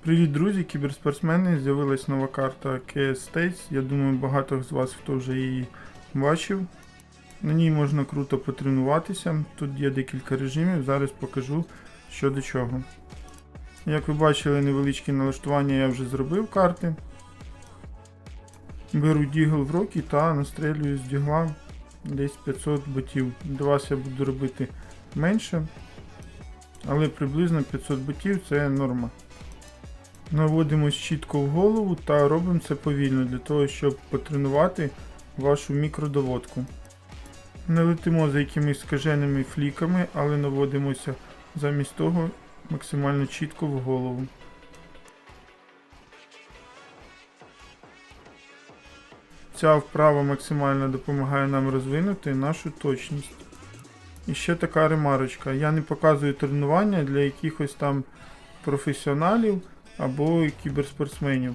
Привіт, друзі, кіберспортсмени. З'явилась нова карта KS States. Я думаю, багато з вас хто вже її бачив. На ній можна круто потренуватися. Тут є декілька режимів, зараз покажу що до чого. Як ви бачили, невеличкі налаштування я вже зробив карти. Беру дігл в руки та настрелюю з дігла десь 500 ботів. До вас я буду робити менше, але приблизно 500 ботів це норма. Наводимось чітко в голову та робимо це повільно для того, щоб потренувати вашу мікродоводку. Не летимо за якимись скаженими фліками, але наводимося замість того максимально чітко в голову. Ця вправа максимально допомагає нам розвинути нашу точність. І ще така ремарочка. Я не показую тренування для якихось там професіоналів або кіберспортсменів.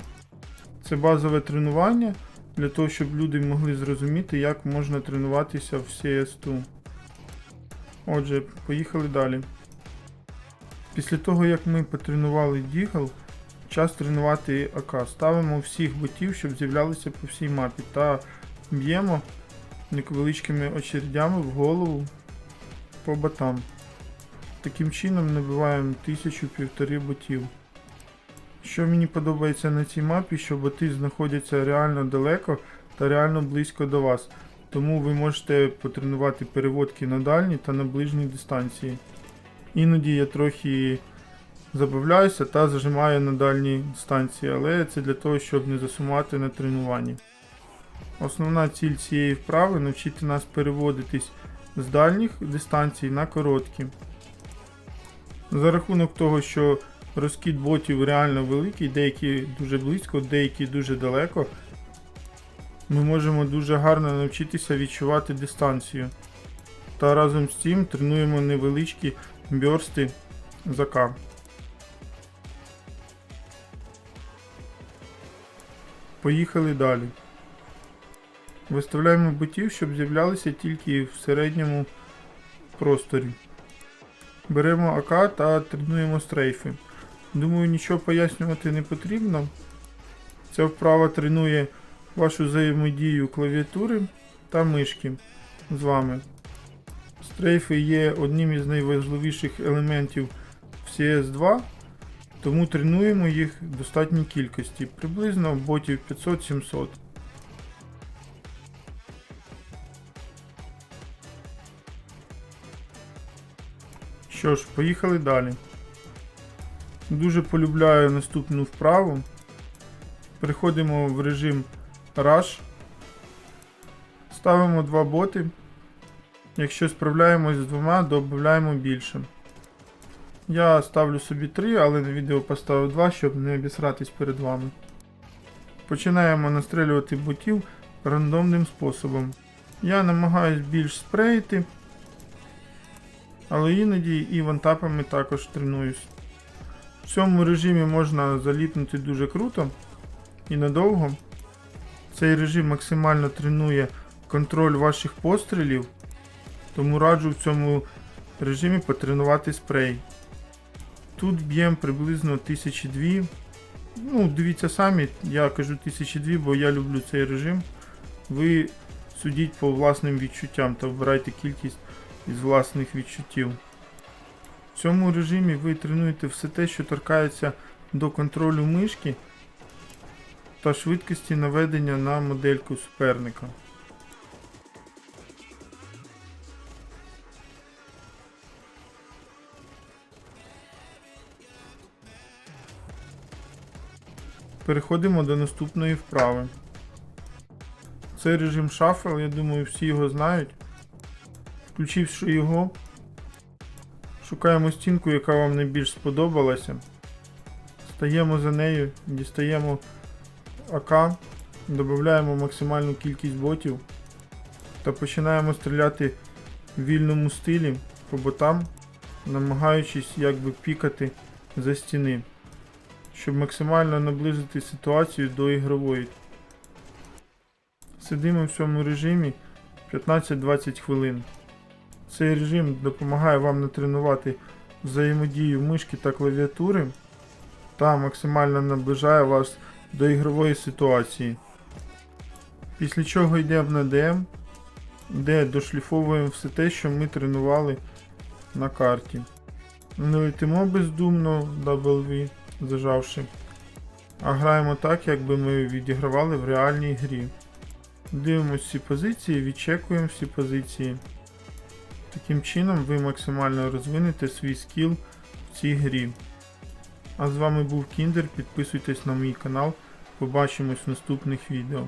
Це базове тренування для того, щоб люди могли зрозуміти, як можна тренуватися в CS2. Отже, поїхали далі. Після того, як ми потренували Дігл, час тренувати АК. Ставимо всіх ботів, щоб з'являлися по всій мапі, та б'ємо невеличкими очередями в голову по ботам. Таким чином набиваємо тисячу-півтори ботів. Що мені подобається на цій мапі, що боти знаходяться реально далеко та реально близько до вас. Тому ви можете потренувати переводки на дальні та на ближній дистанції. Іноді я трохи забавляюся та зажимаю на дальній дистанції, але це для того, щоб не засумувати на тренуванні. Основна ціль цієї вправи навчити нас переводитись з дальніх дистанцій на короткі. За рахунок того, що розкид ботів реально великий, деякі дуже близько, деякі дуже далеко. Ми можемо дуже гарно навчитися відчувати дистанцію. Та разом з цим тренуємо невеличкі бьорсти за К. Поїхали далі. Виставляємо ботів, щоб з'являлися тільки в середньому просторі. Беремо АК та тренуємо стрейфи. Думаю, нічого пояснювати не потрібно. Ця вправа тренує вашу взаємодію клавіатури та мишки з вами. Стрейфи є одним із найважливіших елементів в CS2, тому тренуємо їх в достатній кількості, приблизно ботів 500-700. Що ж, поїхали далі. Дуже полюбляю наступну вправу. Переходимо в режим Rush. Ставимо два боти. Якщо справляємось з двома, додаємо більше. Я ставлю собі 3, але на відео поставив 2, щоб не обісратись перед вами. Починаємо настрелювати ботів рандомним способом. Я намагаюсь більш спреїти, але іноді і вантапами також тренуюсь. В цьому режимі можна заліпнути дуже круто і надовго. Цей режим максимально тренує контроль ваших пострілів, тому раджу в цьому режимі потренувати спрей. Тут б'ємо приблизно 1002. Ну, дивіться самі, я кажу 1002, бо я люблю цей режим. Ви судіть по власним відчуттям та вибирайте кількість із власних відчуттів. В цьому режимі ви тренуєте все те, що торкається до контролю мишки та швидкості наведення на модельку суперника. Переходимо до наступної вправи. Це режим шафел, я думаю, всі його знають. Включивши його, шукаємо стінку, яка вам найбільш сподобалася. Стаємо за нею, дістаємо АК, додаємо максимальну кількість ботів та починаємо стріляти в вільному стилі по ботам, намагаючись якби пікати за стіни, щоб максимально наблизити ситуацію до ігрової. Сидимо в цьому режимі 15-20 хвилин. Цей режим допомагає вам натренувати взаємодію мишки та клавіатури та максимально наближає вас до ігрової ситуації. Після чого йдемо на DM, де дошліфовуємо все те, що ми тренували на карті. Не летимо бездумно W, зажавши, а граємо так, якби ми відігравали в реальній грі. Дивимось всі позиції, відчекуємо всі позиції. Таким чином ви максимально розвинете свій скіл в цій грі. А з вами був Кіндер, підписуйтесь на мій канал, побачимось в наступних відео.